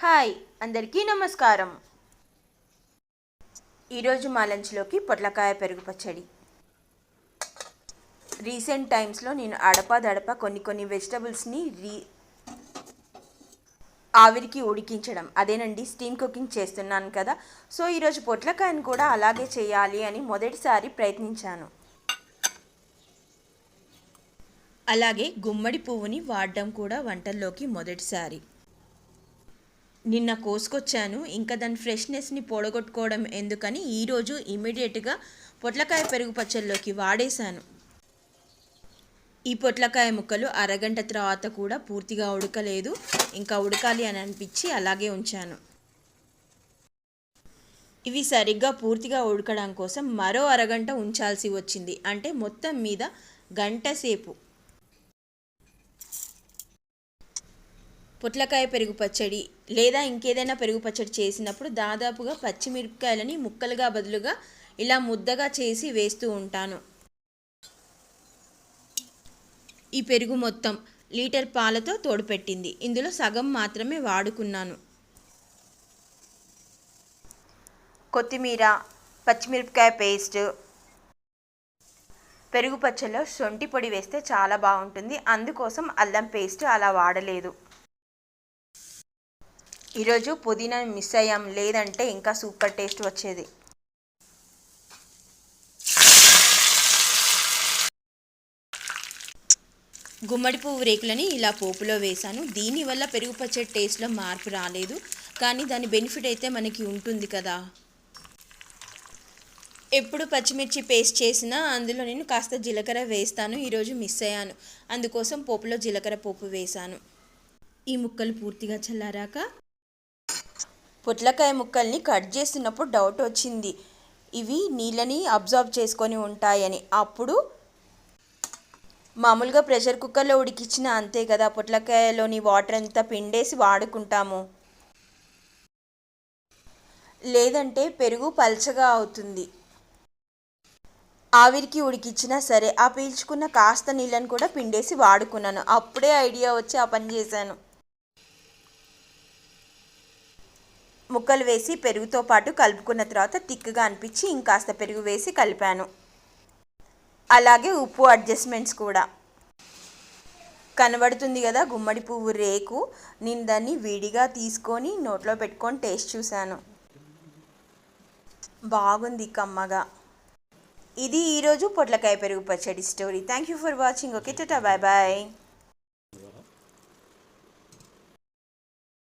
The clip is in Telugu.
హాయ్ అందరికీ నమస్కారం. ఈరోజు మా లంచ్లోకి పొట్లకాయ పెరుగు పచ్చడి. రీసెంట్ టైమ్స్లో నేను అడపా దడప కొన్ని కొన్ని వెజిటబుల్స్ని రీ ఆవిరికి ఉడికించడం. అదేనండి స్టీమ్ కుకింగ్ చేస్తున్నాను కదా. సో ఈరోజు పొట్లకాయను కూడా అలాగే చేయాలి అని మొదటిసారి ప్రయత్నించాను. అలాగే గుమ్మడి పువ్వుని వాడడం కూడా వంటల్లోకి మొదటిసారి. నిన్న కోసుకొచ్చాను. ఇంకా దాని ఫ్రెష్నెస్ని పొడగొట్టుకోవడం ఎందుకని ఈరోజు ఇమీడియట్గా పొట్లకాయ పెరుగు పచ్చళ్ళలోకి వాడేశాను. ఈ పొట్లకాయ ముక్కలు అరగంట తర్వాత కూడా పూర్తిగా ఉడకలేదు. ఇంకా ఉడకాలి అని అనిపించి అలాగే ఉంచాను. ఇవి సరిగ్గా పూర్తిగా ఉడకడం కోసం మరో అరగంట ఉంచాల్సి వచ్చింది. అంటే మొత్తం మీద గంట సేపు. పొట్లకాయ పెరుగు పచ్చడి లేదా ఇంకేదైనా పెరుగు పచ్చడి చేసినప్పుడు దాదాపుగా పచ్చిమిరపకాయలని ముక్కలుగా బదులుగా ఇలా ముద్దగా చేసి వేస్తూ ఉంటాను. ఈ పెరుగు మొత్తం లీటర్ పాలతో తోడుపెట్టింది. ఇందులో సగం మాత్రమే వాడుకున్నాను. కొత్తిమీర పచ్చిమిరపకాయ పేస్ట్ పెరుగు పచ్చలో శొంఠి పొడి వేస్తే చాలా బాగుంటుంది. అందుకోసం అల్లం పేస్ట్ అలా వాడలేదు. ఈరోజు పుదీనా మిస్ అయ్యాం లేదంటే ఇంకా సూపర్ టేస్ట్ వచ్చేది. గుమ్మడి పువ్వు రేకులని ఇలా పోపులో వేశాను. దీనివల్ల పెరుగు పచ్చడి టేస్ట్లో మార్పు రాలేదు. కానీ దాని బెనిఫిట్ అయితే మనకి ఉంటుంది కదా. ఎప్పుడు పచ్చిమిర్చి పేస్ట్ చేసినా అందులో నేను కాస్త జీలకర్ర వేస్తాను. ఈరోజు మిస్ అయ్యాను. అందుకోసం పోపులో జీలకర్ర పోపు వేశాను. ఈ ముక్కలు పూర్తిగా చల్లారాక పొట్లకాయ ముక్కల్ని కట్ చేస్తున్నప్పుడు డౌట్ వచ్చింది. ఇవి నీళ్ళని అబ్జర్వ్ చేసుకొని ఉంటాయని. అప్పుడు మామూలుగా ప్రెషర్ కుక్కర్లో ఉడికిచ్చిన అంతే కదా పొట్లకాయలోని వాటర్ అంతా పిండేసి వాడుకుంటాము. లేదంటే పెరుగు పల్చగా అవుతుంది. ఆవిరికి ఉడికిచ్చినా సరే ఆ పీల్చుకున్న కాస్త నీళ్ళని కూడా పిండేసి వాడుకున్నాను. అప్పుడే ఐడియా వచ్చి ఆ పని చేశాను. ముక్కలు వేసి పెరుగుతో పాటు కలుపుకున్న తర్వాత తిక్కుగా అనిపించి ఇంకాస్త పెరుగు వేసి కలిపాను. అలాగే ఉప్పు అడ్జస్ట్మెంట్స్ కూడా. కనబడుతుంది కదా గుమ్మడి పువ్వు రేకు. నేను దాన్ని విడిగా తీసుకొని నోట్లో పెట్టుకొని టేస్ట్ చూశాను. బాగుంది కమ్మగా. ఇది ఈరోజు పొట్లకాయ పెరుగు పచ్చడి story. Thank you for watching okay tata bye bye